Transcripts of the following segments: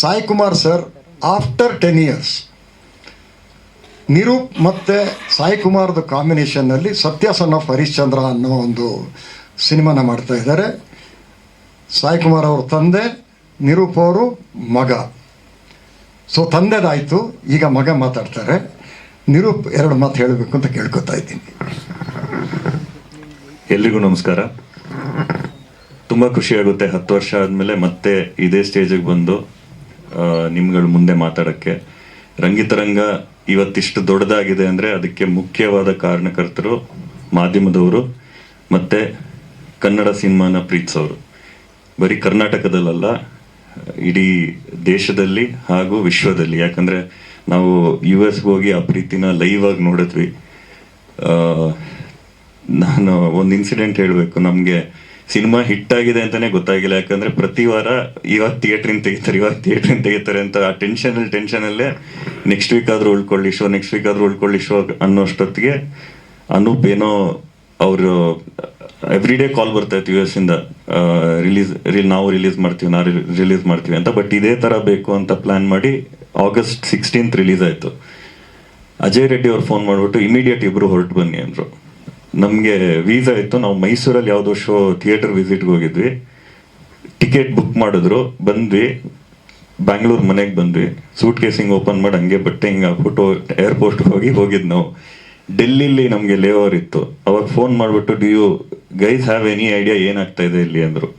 Sai Kumar sir after ten years Nirup ಮತ್ತು ಸಾಯಿ ಕುಮಾರ್ದು ಕಾಂಬಿನೇಷನ್ನಲ್ಲಿ ಸತ್ಯ ಸನ್ ಆಫ್ ಹರಿಶ್ಚಂದ್ರ ಅನ್ನೋ ಒಂದು ಸಿನಿಮಾನ ಮಾಡ್ತಾ ಇದ್ದಾರೆ. ಸಾಯಿ ಕುಮಾರ್ ಅವ್ರ ತಂದೆ, ನಿರೂಪ್ ಅವರು ಮಗ. ಸೊ ತಂದೆದಾಯಿತು. ಈಗ ಮಗ ಮಾತಾಡ್ತಾರೆ. ನಿರೂಪ್ ಎರಡು ಮಾತು ಹೇಳಬೇಕು ಅಂತ ಕೇಳ್ಕೊತಾ ಇದ್ದೀನಿ. ಎಲ್ರಿಗೂ ನಮಸ್ಕಾರ. ತುಂಬ ಖುಷಿಯಾಗುತ್ತೆ ಹತ್ತು ವರ್ಷ ಆದಮೇಲೆ ಮತ್ತೆ ಇದೇ ಸ್ಟೇಜಿಗೆ ಬಂದು ನಿಮ್ಗಳ ಮುಂದೆ ಮಾತಾಡೋಕ್ಕೆ. ರಂಗಿತರಂಗ ಇವತ್ತಿಷ್ಟು ದೊಡ್ಡದಾಗಿದೆ ಅಂದರೆ ಅದಕ್ಕೆ ಮುಖ್ಯವಾದ ಕಾರಣಕರ್ತರು ಮಾಧ್ಯಮದವರು ಮತ್ತು ಕನ್ನಡ ಸಿನಿಮಾನ ಪ್ರೀತಿಸೋರು ಬರೀ ಕರ್ನಾಟಕದಲ್ಲಲ್ಲ, ಇಡೀ ದೇಶದಲ್ಲಿ ಹಾಗೂ ವಿಶ್ವದಲ್ಲಿ. ಯಾಕಂದರೆ ನಾವು ಯು ಎಸ್ಗೆ ಹೋಗಿ ಆ ಪ್ರೀತಿನ ಲೈವ್ ಆಗಿ ನೋಡಿದ್ವಿ. ನಾನು ಒಂದು ಇನ್ಸಿಡೆಂಟ್ ಹೇಳಬೇಕು. ನಮಗೆ ಸಿನಿಮಾ ಹಿಟ್ ಆಗಿದೆ ಅಂತಾನೆ ಗೊತ್ತಾಗಿಲ್ಲ. ಯಾಕಂದ್ರೆ ಪ್ರತಿ ವಾರ ಇವಾಗ ಥಿಯೇಟ್ರಿಂದ ತೆಗಿತಾರೆ ಇವಾಗ ಥಿಯೇಟ್ರಿಂದ ತೆಗಿತಾರೆ ಅಂತ ಆ ಟೆನ್ಷನ್ ಅಲ್ಲಿ ಟೆನ್ಷನ್ ಅಲ್ಲೇ ನೆಕ್ಸ್ಟ್ ವೀಕ್ ಆದ್ರೂ ಉಳ್ಕೊಳ್ಳಿ ಶೋ ನೆಕ್ಸ್ಟ್ ವೀಕ್ ಆದ್ರೂ ಉಳ್ಕೊಳ್ಳಿ ಶೋ ಅನ್ನೋಷ್ಟೊತ್ತಿಗೆ ಅನೂಪ್ ಏನೋ ಅವರು ಎವ್ರಿ ಡೇ ಕಾಲ್ ಬರ್ತಾ ಇತ್ತು ಯು ಎಸ್ ಇಂದ. ರಿಲೀಸ್ ನಾವು ರಿಲೀಸ್ ಮಾಡ್ತೀವಿ, ನಾವು ರಿಲೀಸ್ ಮಾಡ್ತೀವಿ ಅಂತ. ಬಟ್ ಇದೇ ತರ ಬೇಕು ಅಂತ ಪ್ಲಾನ್ ಮಾಡಿ ಆಗಸ್ಟ್ ಸಿಕ್ಸ್ಟೀನ್ತ್ ರಿಲೀಸ್ ಆಯ್ತು. ಅಜಯ್ ರೆಡ್ಡಿ ಅವ್ರು ಫೋನ್ ಮಾಡಿಬಿಟ್ಟು ಇಮಿಡಿಯೇಟ್ ಇಬ್ರು ಹೊರಟು ಬನ್ನಿ ಅಂದ್ರು. ನಮಗೆ ವೀಸಾ ಇತ್ತು. ನಾವು ಮೈಸೂರಲ್ಲಿ ಯಾವುದೋ ಶೋ ಥಿಯೇಟರ್ ವಿಸಿಟ್ಗೆ ಹೋಗಿದ್ವಿ. ಟಿಕೆಟ್ ಬುಕ್ ಮಾಡಿದ್ರು. ಬಂದ್ವಿ. ಬ್ಯಾಂಗ್ಳೂರ್ ಮನೆಗೆ ಬಂದ್ವಿ. ಸೂಟ್ ಕೇಸಿಂಗ್ ಓಪನ್ ಮಾಡಿ ಹಂಗೆ ಬಟ್ಟೆ ಹಿಂಗೆ ಹಾಕ್ಬಿಟ್ಟು ಏರ್ಪೋರ್ಟ್ ಹೋಗಿ ಹೋಗಿದ್ದು ನಾವು. ಡೆಲ್ಲಿಲಿ ನಮಗೆ ಲೇವರ್ ಇತ್ತು. ಅವಾಗ ಫೋನ್ ಮಾಡಿಬಿಟ್ಟು do you guys have any idea ಏನಾಗ್ತಾ ಇದೆ ಇಲ್ಲಿ? ಅಂದರು.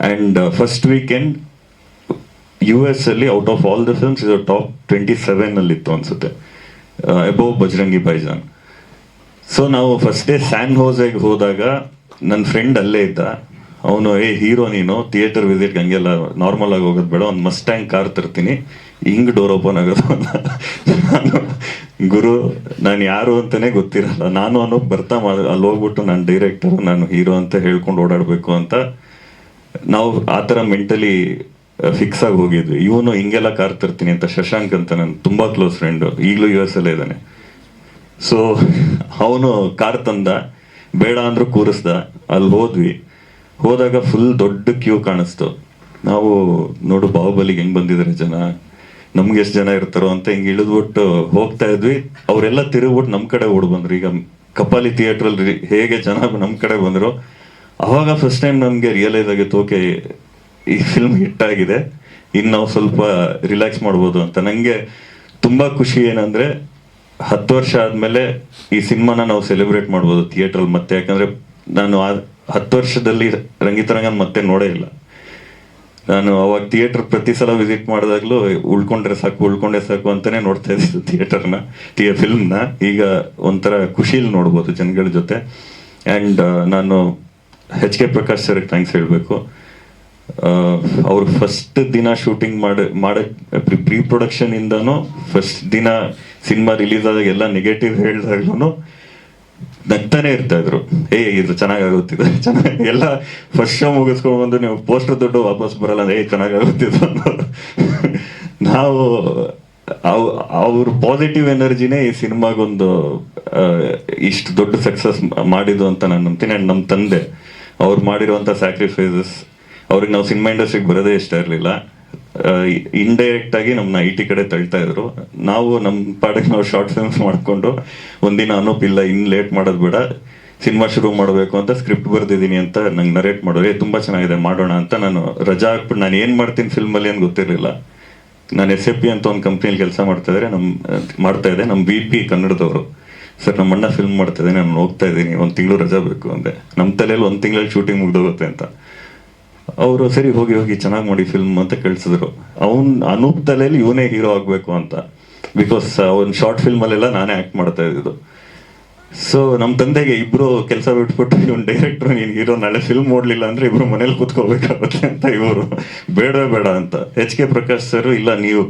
And first weekend U S ಅಲ್ಲಿ out of all the films ಇದು ಟಾಪ್ ಟ್ವೆಂಟಿ ಸೆವೆನ್ ಅಲ್ಲಿ ಇತ್ತು ಅನ್ಸುತ್ತೆ ಅಬೋವ್ ಬಜರಂಗಿ ಬೈಜಾನ್ ಸೊ ನಾವು ಫಸ್ಟ್ ಡೇ ಸ್ಯಾನ್ ಹೋಸೆಗೆ ಹೋದಾಗ ನನ್ನ ಫ್ರೆಂಡ್ ಅಲ್ಲೇ ಇದ್ದ. ಅವನು, ಏ, ಹೀರೋ ನೀನು ಥಿಯೇಟರ್ ವಿಸಿಟ್ ಹಂಗೆಲ್ಲ ನಾರ್ಮಲ್ ಆಗಿ ಹೋಗೋದು ಬೇಡ, ಒಂದು ಮಸ್ಟ್ಯಾಂಗ್ ಕಾರ್ ತರ್ತೀನಿ. ಹಿಂಗೆ ಡೋರ್ ಓಪನ್ ಆಗೋದು ನಾನು, ಗುರು, ನಾನು ಯಾರು ಅಂತಲೇ ಗೊತ್ತಿರಲ್ಲ. ನಾನು ಅನ್ನೋ ಬರ್ತಾ ಮಾಡ ಅಲ್ಲಿ ಹೋಗ್ಬಿಟ್ಟು ನಾನು ಡೈರೆಕ್ಟರ್ ನಾನು ಹೀರೋ ಅಂತ ಹೇಳ್ಕೊಂಡು ಓಡಾಡಬೇಕು ಅಂತ. ನಾವು ಆ ಥರ ಮೆಂಟಲಿ ಫಿಕ್ಸ್ ಆಗಿ ಹೋಗಿದ್ವಿ. ಇವನು ಹಿಂಗೆಲ್ಲ ಕಾರ್ ತರ್ತೀನಿ ಅಂತ, ಶಶಾಂಕ್ ಅಂತ ನನ್ನ ತುಂಬ ಕ್ಲೋಸ್ ಫ್ರೆಂಡು ಈಗಲೂ ಯು ಎಸ್ ಅಲ್ಲೇ ಇದ್ದಾನೆ. ಸೊ ಅವನು ಕಾರ್ ತಂದ, ಬೇಡ ಅಂದ್ರೂ ಕೂರಿಸ್ದ, ಅಲ್ಲಿ ಹೋದ್ವಿ. ಹೋದಾಗ ಫುಲ್ ದೊಡ್ಡ ಕ್ಯೂ ಕಾಣಿಸ್ತು. ನಾವು ನೋಡು ಬಾಹುಬಲಿಗೆ ಹೆಂಗ್ ಬಂದಿದ್ದಾರೆ ಜನ, ನಮ್ಗೆ ಎಷ್ಟು ಜನ ಇರ್ತಾರೋ ಅಂತ ಹಿಂಗೆ ಇಳಿದ್ಬಿಟ್ಟು ಹೋಗ್ತಾ ಇದ್ವಿ. ಅವರೆಲ್ಲ ತಿರುಗ್ಬಿಟ್ಟು ನಮ್ಮ ಕಡೆ ಓಡ್ ಬಂದ್ರು. ಈಗ ಕಪಾಲಿ ಥಿಯೇಟ್ರಲ್ಲಿ ಹೇಗೆ ಜನ ನಮ್ಮ ಕಡೆ ಬಂದ್ರು. ಅವಾಗ ಫಸ್ಟ್ ಟೈಮ್ ನಮಗೆ ರಿಯಲೈಸ್ ಆಗಿತ್ತು, ಓಕೆ, ಈ ಫಿಲ್ಮ್ ಹಿಟ್ ಆಗಿದೆ. ಇನ್ನು ನಾವು ಸ್ವಲ್ಪ ರಿಲ್ಯಾಕ್ಸ್ ಮಾಡ್ಬೋದು ಅಂತ. ನನಗೆ ತುಂಬಾ ಖುಷಿ ಏನಂದ್ರೆ ಹತ್ತು ವರ್ಷ ಆದ್ಮೇಲೆ ಈ ಸಿನಿಮಾನ ನಾವು ಸೆಲೆಬ್ರೇಟ್ ಮಾಡ್ಬೋದು ಥಿಯೇಟ್ರಲ್ಲಿ ಮತ್ತೆ, ಯಾಕಂದ್ರೆ ನಾನು ಆ ಹತ್ತು ವರ್ಷದಲ್ಲಿ ರಂಗಿತರಂಗನ್ ಮತ್ತೆ ನೋಡೇ ಇಲ್ಲ. ನಾನು ಅವಾಗ ಥಿಯೇಟರ್ ಪ್ರತಿ ಸಲ ವಿಸಿಟ್ ಮಾಡಿದಾಗ್ಲೂ ಉಳ್ಕೊಂಡ್ರೆ ಸಾಕು ಉಳ್ಕೊಂಡ್ರೆ ಸಾಕು ಅಂತಾನೆ ನೋಡ್ತಾ ಇದ್ದಿದ್ದು ಥಿಯೇಟರ್ನ, ಥಿಯ ಫಿಲ್ಮ್ನ. ಈಗ ಒಂಥರ ಖುಷಿಲಿ ನೋಡ್ಬೋದು ಜನಗಳ ಜೊತೆ. ಆ್ಯಂಡ್ ನಾನು ಎಚ್ ಕೆ ಪ್ರಕಾಶ್ ಸರ್ಗೆ ಥ್ಯಾಂಕ್ಸ್ ಹೇಳಬೇಕು. ಅವ್ರು ಫಸ್ಟ್ ದಿನ ಶೂಟಿಂಗ್ ಮಾಡ ಮಾಡಕ್ ಪ್ರೀ ಪ್ರೊಡಕ್ಷನ್ ಇಂದನು ಫಸ್ಟ್ ದಿನ ಸಿನಿಮಾ ರಿಲೀಸ್ ಆದಾಗ ಎಲ್ಲ ನೆಗೆಟಿವ್ ಹೇಳಿದಾಗ್ಲೂ ನಗ್ತಾನೆ ಇರ್ತಾ ಇದ್ರು ಏ, ಇದು ಚೆನ್ನಾಗಾಗುತ್ತಿದೆ, ಚೆನ್ನಾಗಿ, ಎಲ್ಲ ಫಸ್ಟ್ ಶೋ ಮುಗಿಸ್ಕೊಂಡು ಬಂದು ನೀವು ಪೋಸ್ಟರ್ ದುಡ್ಡು ವಾಪಸ್ ಬರಲ್ಲ ಅಂದ್ರೆ, ಏ ಚೆನ್ನಾಗಾಗುತ್ತಿದ್ದು. ನಾವು, ಅವ್- ಅವ್ರ ಪಾಸಿಟಿವ್ ಎನರ್ಜಿನೇ ಈ ಸಿನಿಮಾಗೊಂದು ಇಷ್ಟು ದೊಡ್ಡ ಸಕ್ಸಸ್ ಮಾಡಿದ್ದು ಅಂತ ನಾನು ನಂಬ್ತೀನಿ ಅಂಡ್ ನಮ್ಮ ತಂದೆ, ಅವ್ರು ಮಾಡಿರುವಂಥ ಸ್ಯಾಕ್ರಿಫೈಸಸ್ ಅವ್ರಿಗೆ ನಾವು ಸಿನಿಮಾ ಇಂಡಸ್ಟ್ರಿಗೆ ಬರೋದೇ ಇಷ್ಟ ಇರಲಿಲ್ಲ. ಇಂಡೈರೆಕ್ಟ್ ಆಗಿ ನಮ್ಮನ್ನ ಐ ಟಿ ಕಡೆ ತಳ್ತಾ ಇದ್ರು. ನಾವು ನಮ್ಮ ಪಾಡಕ್ಕೆ ನಾವು ಶಾರ್ಟ್ ಫಿಲ್ಮ್ಸ್ ಮಾಡಿಕೊಂಡು ಒಂದಿನ ಅನೂಪ್ ಇಲ್ಲ, ಇನ್ ಲೇಟ್ ಮಾಡೋದು ಬೇಡ, ಸಿನಿಮಾ ಶುರು ಮಾಡಬೇಕು ಅಂತ ಸ್ಕ್ರಿಪ್ಟ್ ಬರೆದಿದ್ದೀನಿ ಅಂತ ನಂಗೆ ನರೇಟ್ ಮಾಡೋದು ತುಂಬ ಚೆನ್ನಾಗಿದೆ, ಮಾಡೋಣ ಅಂತ ನಾನು ರಜಾ ಹಾಕ್ಬಿಟ್ಟು ನಾನು ಏನು ಮಾಡ್ತೀನಿ ಫಿಲ್ಮಲ್ಲಿ ಏನು ಗೊತ್ತಿರಲಿಲ್ಲ. ನಾನು ಎಸ್ ಎ ಪಿ ಅಂತ ಒಂದು ಕಂಪ್ನಿಯಲ್ಲಿ ಕೆಲಸ ಮಾಡ್ತಾ ಇದ್ರೆ ನಮ್ಮ ಮಾಡ್ತಾ ಇದೆ ನಮ್ಮ ಬಿ ಪಿ ಕನ್ನಡದವರು. ಸರ್ ನಮ್ಮ ಅಣ್ಣ ಫಿಲ್ಮ್ ಮಾಡ್ತಾ ಇದ್ದೀನಿ, ನಾನು ಹೋಗ್ತಾ ಇದ್ದೀನಿ, ಒಂದು ತಿಂಗಳು ರಜಾ ಬೇಕು ಅಂದೆ. ನಮ್ಮ ತಲೆಯಲ್ಲಿ ಒಂದು ತಿಂಗಳಲ್ಲಿ ಶೂಟಿಂಗ್ ಮುಗ್ದೋಗುತ್ತೆ ಅಂತ. ಅವರು ಸರಿ ಹೋಗಿ ಹೋಗಿ ಚೆನ್ನಾಗಿ ಮಾಡಿ ಫಿಲ್ಮ್ ಅಂತ ಕಳ್ಸಿದ್ರು. ಅವ್ನು ಅನೂಪ್ ತಲೆಯಲ್ಲಿ ಇವನೇ ಹೀರೋ ಆಗ್ಬೇಕು ಅಂತ. ಬಿಕಾಸ್ ಅವ್ನ ಶಾರ್ಟ್ ಫಿಲ್ಮ್ ಅಲ್ಲೆಲ್ಲ ನಾನೇ ಆಕ್ಟ್ ಮಾಡ್ತಾ ಇದ್ದಿದ್ದು. ಸೊ ನಮ್ಮ ತಂದೆಗೆ ಇಬ್ರು ಕೆಲಸ ಬಿಟ್ಬಿಟ್ಟು ಇವ್ನು ಡೈರೆಕ್ಟರ್ ನೀನು ಹೀರೋ ನಾಳೆ ಫಿಲ್ಮ್ ನೋಡ್ಲಿಲ್ಲ ಅಂದ್ರೆ ಇಬ್ರು ಮನೇಲಿ ಕೂತ್ಕೋಬೇಕಾಗುತ್ತೆ ಅಂತ ಇವರು. ಬೇಡ ಬೇಡ ಅಂತ. ಎಚ್ ಕೆ ಪ್ರಕಾಶ್ ಸರ್ ಇಲ್ಲ, ನೀವು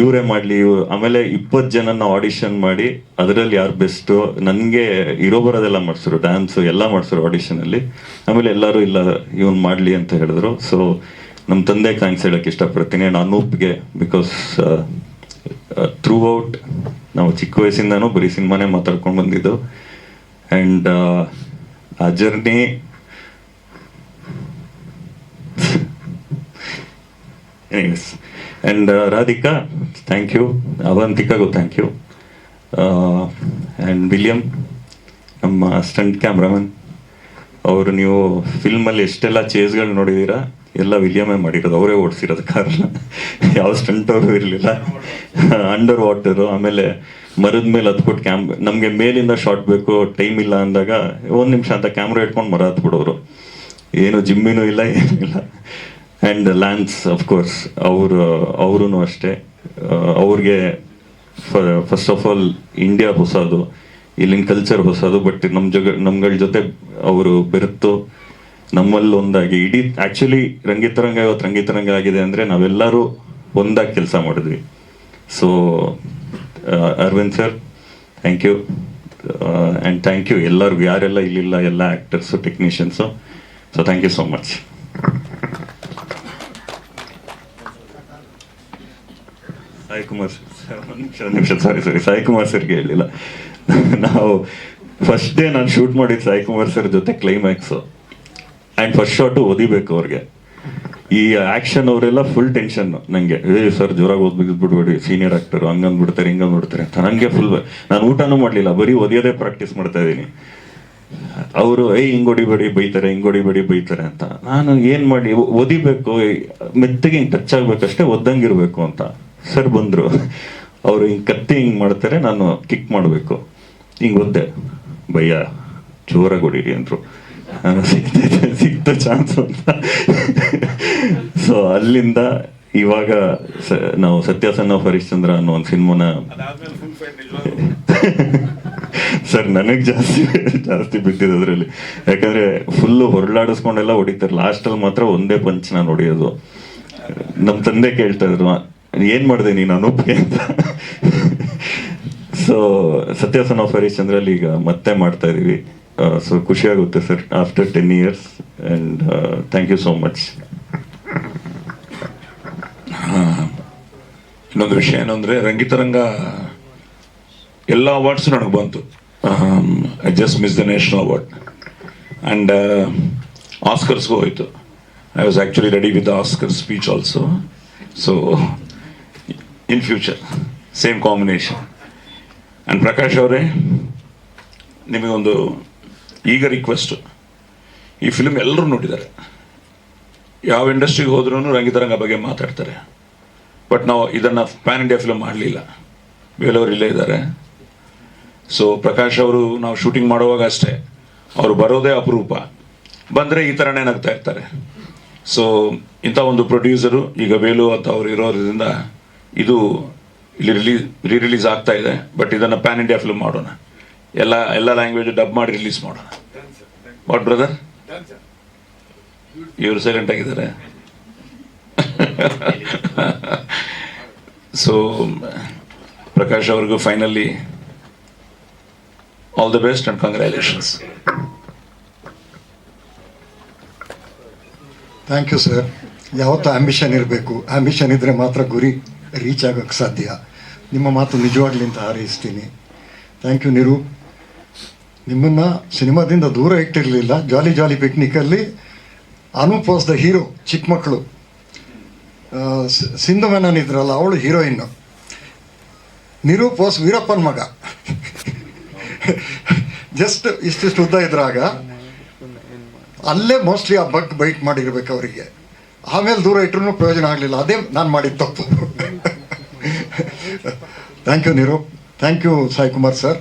ಇವರೇ ಮಾಡ್ಲಿ ಆಮೇಲೆ ಇಪ್ಪತ್ತು ಜನನ ಆಡಿಷನ್ ಮಾಡಿ ಅದರಲ್ಲಿ ಯಾರು ಬೆಸ್ಟ್ ನನಗೆ ಇರೋ ಬರೋದೆಲ್ಲ ಮಾಡಿಸಿದ್ರು ಡ್ಯಾನ್ಸ್ ಎಲ್ಲ ಮಾಡಿಸಿದ್ರು ಆಡಿಷನಲ್ಲಿ ಆಮೇಲೆ ಎಲ್ಲರೂ ಇಲ್ಲ, ಇವನ್ ಮಾಡ್ಲಿ ಅಂತ ಹೇಳಿದ್ರು. ಸೊ ನಮ್ಮ ತಂದೆ ಥ್ಯಾಂಕ್ಸ್ ಹೇಳಕ್ ಇಷ್ಟಪಡ್ತೀನಿ. ನಾನು ಅನೂಪ್ಗೆ ಬಿಕಾಸ್ ಥ್ರೂ ಔಟ್ ನಾವು ಚಿಕ್ಕ ವಯಸ್ಸಿಂದನೂ ಬರೀ ಸಿನಿಮಾನೇ ಮಾತಾಡ್ಕೊಂಡು ಬಂದಿದ್ದು. ಆ್ಯಂಡ್ ಆ journey and Radhika thank you ಅವಂತಿಕಾಗೂ thank you and William ನಮ್ಮ ಸ್ಟಂಟ್ ಕ್ಯಾಮ್ರಾಮನ್ ಅವರು ನೀವು ಫಿಲ್ಮಲ್ಲಿ ಎಷ್ಟೆಲ್ಲ ಚೇಸ್ಗಳು ನೋಡಿದ್ದೀರಾ ಎಲ್ಲ ವಿಲಿಯಮೇ ಮಾಡಿರೋದು. ಅವರೇ ಓಡಿಸಿರೋದು ಕಾರಣ ಯಾವ ಸ್ಟಂಟ್ ಅವರು ಇರಲಿಲ್ಲ. ಅಂಡರ್ ವಾಟರು ಆಮೇಲೆ ಮರದ ಮೇಲೆ ಹತ್ಬಿಟ್ಟು ಕ್ಯಾಮ್ ನಮಗೆ ಮೇಲಿಂದ ಶಾರ್ಟ್ ಬೇಕು ಟೈಮ್ ಇಲ್ಲ ಅಂದಾಗ ಒಂದು ನಿಮಿಷ ಅಂತ ಕ್ಯಾಮ್ರಾ ಇಟ್ಕೊಂಡು ಮರ ಹತ್ಬಿಡೋರು. ಏನು ಜಿಮ್ಮಿನೂ ಇಲ್ಲ ಏನೂ ಇಲ್ಲ ಆ್ಯಂಡ್ ಲ್ಯಾನ್ಸ್ ಅಫ್ಕೋರ್ಸ್ ಅವರು ಅವರೂ ಅಷ್ಟೇ. ಅವ್ರಿಗೆ ಫಸ್ಟ್ ಆಫ್ ಆಲ್ ಇಂಡಿಯಾ ಹೊಸದು, ಇಲ್ಲಿನ ಕಲ್ಚರ್ ಹೊಸದು ಬಟ್ ನಮ್ಮ ಜೊ ನಮ್ಗಳ ಜೊತೆ ಅವರು ಬೆರೆತು ನಮ್ಮಲ್ಲಿ ಒಂದಾಗಿ ಇಡೀ ಆ್ಯಕ್ಚುಲಿ ರಂಗಿತರಂಗ ಇವತ್ತು ರಂಗಿತರಂಗ ಆಗಿದೆ ಅಂದರೆ ನಾವೆಲ್ಲರೂ ಒಂದಾಗಿ ಕೆಲಸ ಮಾಡಿದ್ವಿ. So Aravind sir thank you and thank you ಎಲ್ಲರಿಗೂ, ಯಾರೆಲ್ಲ ಇಲ್ಲಿಲ್ಲ, ಎಲ್ಲ actors technicians so thank you so much Sai Kumar sir ನಿಮಿಷ ನಿಮಿಷ ಸರ್ಗೆ ಹೇಳಿಲ್ಲ. ನಾವು ಫಸ್ಟ್ ಡೇ ನಾನು ಶೂಟ್ ಮಾಡಿದ ಸಾಯಿ ಕುಮಾರ್ ಸರ್ ಜೊತೆ ಕ್ಲೈಮ್ಯಾಕ್ಸು ಆ್ಯಂಡ್ ಫಸ್ಟ್ ಶಾಟು ಓದಿಬೇಕು ಅವ್ರಿಗೆ. ಈ ಆ್ಯಕ್ಷನ್ ಅವರೆಲ್ಲ ಫುಲ್ ಟೆನ್ಷನ್ ನನಗೆ ಏ, ಸರ್, ಜೋರಾಗಿ ಓದ್ಬೇಕು ಬಿಡ್ಬೇಡಿ ಸೀನಿಯರ್ ಆಕ್ಟರ್ ಹಂಗಂದ್ ಬಿಡ್ತಾರೆ ಹಿಂಗಂದ್ ಬಿಡ್ತಾರೆ ಅಂತ ನನಗೆ ಫುಲ್ ನಾನು ಊಟನೂ ಮಾಡಲಿಲ್ಲ, ಬರೀ ಓದಿಯೋದೇ ಪ್ರಾಕ್ಟೀಸ್ ಮಾಡ್ತಾ ಇದ್ದೀನಿ ಅವರು ಏಯ್ ಹಿಂಗೆ ಹೊಡಿಬೇಡಿ, ಬೈತಾರೆ, ಹಿಂಗೆ ಹೊಡಿಬೇಡಿ, ಬೈತಾರೆ ಅಂತ. ನಾನು ಏನು ಮಾಡಿ ಓದಿಬೇಕು ಮೆತ್ತಗೆ ಹಿಂಗೆ ಟಚ್ ಆಗಬೇಕಷ್ಟೇ ಒದ್ದಂಗಿರಬೇಕು ಅಂತ. ಸರ್ ಬಂದ್ರು. ಅವರು ಹಿಂಗೆ ಕತ್ತಿ ಹಿಂಗೆ ಮಾಡ್ತಾರೆ ನಾನು ಕಿಕ್ ಮಾಡಬೇಕು. ಹಿಂಗೆ ಒದ್ದೆ ಭಯ್ಯ ಜೋರಾಗಿ ಹೊಡೀರಿ ಅಂದರು. ನಾನು ಸಿಕ್ತೈತೆ ಸಿಕ್ತ ಚಾನ್ಸ್ ಅಂತ. ಸೊ ಅಲ್ಲಿಂದ ಇವಾಗ ಸ- ನಾವು ಸತ್ಯಾಸನ್ನ ಹರಿಶ್ಚಂದ್ರ ಅನ್ನೋ ಒಂದು ಸಿನಿಮಾನ ಸರ್ ನನಗೆ ಜಾಸ್ತಿ ಜಾಸ್ತಿ ಬಿಟ್ಟಿದೆ ಅದರಲ್ಲಿ. ಯಾಕಂದ್ರೆ ಫುಲ್ಲು ಹೊರಳಾಡಿಸ್ಕೊಂಡೆಲ್ಲ ಹೊಡಿತಾರೆ. ಲಾಸ್ಟಲ್ಲಿ ಮಾತ್ರ ಒಂದೇ ಪಂಚ್ ನಾನು ಹೊಡೆಯೋದು. ನಮ್ಮ ತಂದೆ ಕೇಳ್ತಾ ಇದ್ರು ಏನ್ ಮಾಡಿದೆ ನೀನು ಅನೂಪ್ಗೆ ಅಂತ. ಸೊ ಸತ್ಯಾಸನ ಆಫ್ ಹರಿಶ್ಚಂದ್ರಲ್ಲಿ ಈಗ ಮತ್ತೆ ಮಾಡ್ತಾ ಇದ್ದೀವಿ ಸೊ ಖುಷಿಯಾಗುತ್ತೆ sir after ten years and thank you so much ಇನ್ನೊಂದು ವಿಷಯ ಏನಂದ್ರೆ ರಂಗಿತರಂಗ ಎಲ್ಲ ಅವಾರ್ಡ್ಸ್ ನನಗೆ ಬಂತು. I just miss the national award and ಆಸ್ಕರ್ಸ್ಗೂ ಹೋಯಿತು. I was actually ready with Oscar speech also so in future same combination and Prakash ಅವರೇ, ನಿಮಗೊಂದು ಈಗ ರಿಕ್ವೆಸ್ಟು ಈ ಫಿಲ್ಮ್ ಎಲ್ಲರೂ ನೋಡಿದ್ದಾರೆ. ಯಾವ ಇಂಡಸ್ಟ್ರಿಗೆ ಹೋದ್ರೂ ರಂಗಿತರಂಗ ಬಗ್ಗೆ ಮಾತಾಡ್ತಾರೆ. ಬಟ್ ನಾವು ಇದನ್ನು ಪ್ಯಾನ್ ಇಂಡಿಯಾ ಫಿಲ್ಮ್ ಮಾಡಲಿಲ್ಲ. ಬೇಲವರು ಇಲ್ಲೇ ಇದ್ದಾರೆ. ಸೊ ಪ್ರಕಾಶ್ ಅವರು ನಾವು ಶೂಟಿಂಗ್ ಮಾಡುವಾಗ ಅಷ್ಟೇ. ಅವರು ಬರೋದೇ ಅಪರೂಪ. ಬಂದರೆ ಈ ಥರನೇ ನಗ್ತಾ ಇರ್ತಾರೆ. ಸೊ ಇಂಥ ಒಂದು ಪ್ರೊಡ್ಯೂಸರು ಈಗ ವೇಲು ಅಂತ ಅವರು ಇರೋದ್ರಿಂದ ಇದು ಇಲ್ಲಿ ರಿಲೀಸ್ ರೀ ರಿಲೀಸ್ ಆಗ್ತಾ ಇದೆ ಬಟ್ ಇದನ್ನು ಪ್ಯಾನ್ ಇಂಡಿಯಾ ಫಿಲ್ಮ್ ಮಾಡೋಣ. ಎಲ್ಲ ಎಲ್ಲ ಲ್ಯಾಂಗ್ವೇಜ್ ಡಬ್ ಮಾಡಿ ರಿಲೀಸ್ ಮಾಡೋಣ. ವಾಟ್ ಬ್ರದರ್ ಇವರು ಸೈಲೆಂಟ್ ಆಗಿದ್ದಾರೆ. ಸೊ ಪ್ರಕಾಶ್ ಅವ್ರಿಗೂ finally all the best and congratulations thank you sir ಯಾವತ್ತೂ ಆಂಬಿಷನ್ ಇರಬೇಕು. ಆಂಬಿಷನ್ ಇದ್ದರೆ ಮಾತ್ರ ಗುರಿ. ರೀಚ್ ಆಗೋಕ್ಕೆ ಸಾಧ್ಯ. ನಿಮ್ಮ ಮಾತು ನಿಜವಾಗ್ಲಿಂತ ಹಾರೈಸ್ತೀನಿ. ಥ್ಯಾಂಕ್ ಯು ನಿರು ನಿಮ್ಮನ್ನು ಸಿನಿಮಾದಿಂದ ದೂರ ಇಟ್ಟಿರಲಿಲ್ಲ. ಜಾಲಿ ಜಾಲಿ ಪಿಕ್ನಿಕಲ್ಲಿ ಅನೂಪ್ ವಾಸ್ ದ ಹೀರೋ ಚಿಕ್ಕ ಮಕ್ಕಳು. ಸಿಂಧು ಮೆನನ್ ಇದ್ರಲ್ಲ, ಅವಳು ಹೀರೋಯಿನ್ನು ನಿರೂಪ್ ವಾಸ್ ವೀರಪ್ಪನ ಮಗ. ಜಸ್ಟ್ ಇಷ್ಟಿಷ್ಟು ಉದ್ದ ಇದ್ರಾಗ ಅಲ್ಲೇ ಮೋಸ್ಟ್ಲಿ ಆ ಬಗ್ ಬೈಟ್ ಮಾಡಿರ್ಬೇಕು ಅವರಿಗೆ. ಆಮೇಲೆ ದೂರ ಇಟ್ಟರು ಪ್ರಯೋಜನ ಆಗಲಿಲ್ಲ. ಅದೇ ನಾನು ಮಾಡಿದ ತಪ್ಪು. Thank you, Nirup. Thank you, Sai Kumar, sir.